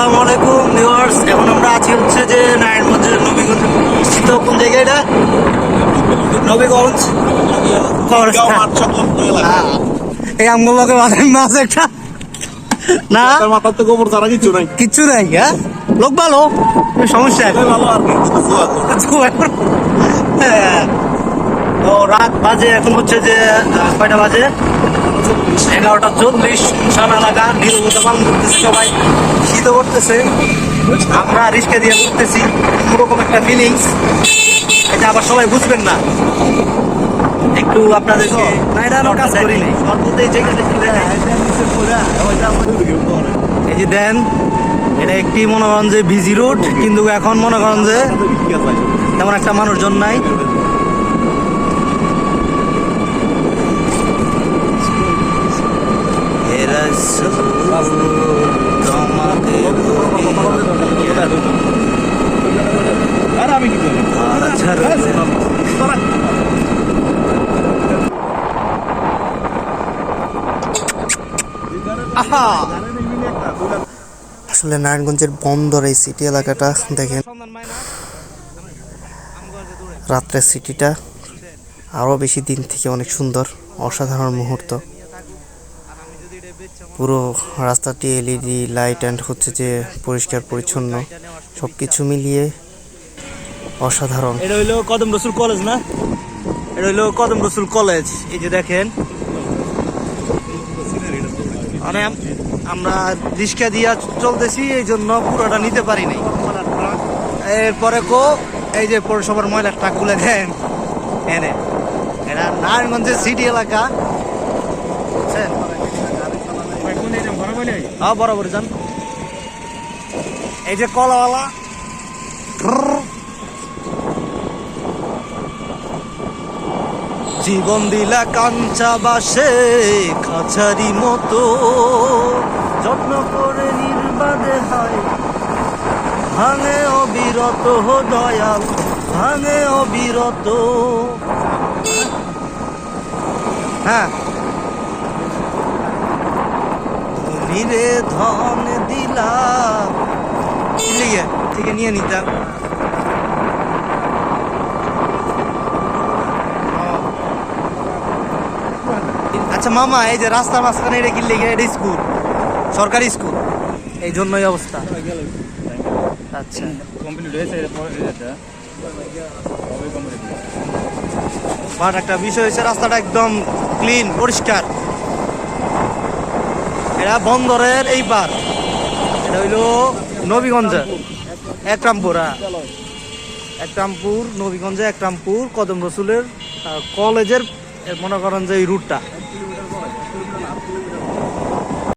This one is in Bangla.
আসসালামু আলাইকুম ভিউয়ার্স এখন আমরা আছি হচ্ছে যে নারায়ণগঞ্জের নবীগঞ্জ। স্থিত কোন জায়গায় এটা? নবীগঞ্জ। হ্যাঁ। এই আমগুলোকে বাঁধেন মাছ একটা। না? মাথার তো গোবর ছাড়া কিছু নাই। কিচ্ছু নাই হ্যাঁ? লোক ভালো? সমস্যা। ভালো আর হ্যাঁ। তো রাত বাজে এখন হচ্ছে যে কয়টা বাজে? এগারোটা চল্লিশ। সানা নিরবতা পালন করতেছে সবাই। শীতও করতেছে আমরা রিস্কে দিয়ে করতেছি ওরকম একটা ফিলিংস এটা আবার সবাই বুঝবেন না। একটু কাজ করি নাই। সর্বদাই এই যে দেন এটা একটি মনে করেন যে বিজি রুট কিন্তু এখন মনে করেন যে তেমন একটা মানুষজন নাই হে রাসূল, তোমাকে আর আমি কি করি ছাড়া আসলে নারায়ণগঞ্জের বন্দর এই সিটি এলাকাটা দেখেন। রাত্রের সিটিটা আরও বেশি দিন থেকে অনেক সুন্দর, অসাধারণ মুহূর্ত। পুরো রাস্তাটি এলইডি লাইট অ্যান্ড হচ্ছে যে পরিষ্কার, পরিচ্ছন্ন সব কিছু মিলিয়ে অসাধারণ। এটা হইল কদম রসুল কলেজ না? এটা হইল কদম রসুল কলেজ। এই যে দেখেন মানে আম- আমরা রিক্সা দিয়া চলতেছি, এই জন্য পুরোটা নিতে পারি নাই। এরপরে কো, এই যে পৌরসভার ময়লার ট্রাকগুলো দেন। এনে, এটা নারায়ণগঞ্জের সিটি এলাকা? হ্যাঁ বরাবর যান। এই যে কলাওয়ালা জীবন দিলা কাঞ্চা বাসে, খাঁচারি মতো। যত্ন করে নির্বাদে হয়। ভাঙে অবিরত দয়াল, ভাঙে অবিরত। হ্যাঁ। ধনীরে ধন দিলা কি লিগে থেকে নিয়ে নিতাম। আচ্ছা মামা, এই যে রাস্তার মাঝখানে এটা কি লেগে এটা স্কুল সরকারি স্কুল এই জন্যই অবস্থা। আচ্ছা। কমপ্লিট হয়েছে বাট একটা বিষয় হচ্ছে রাস্তাটা একদম ক্লিন পরিষ্কার। এটা বন্দরের এই পার এটা হইল নবীগঞ্জ, একরামপুর হ্যাঁ। একরামপুর, নবীগঞ্জে, একরামপুর, কদম রসুলের কলেজের, মনে করেন যে এই রুটটা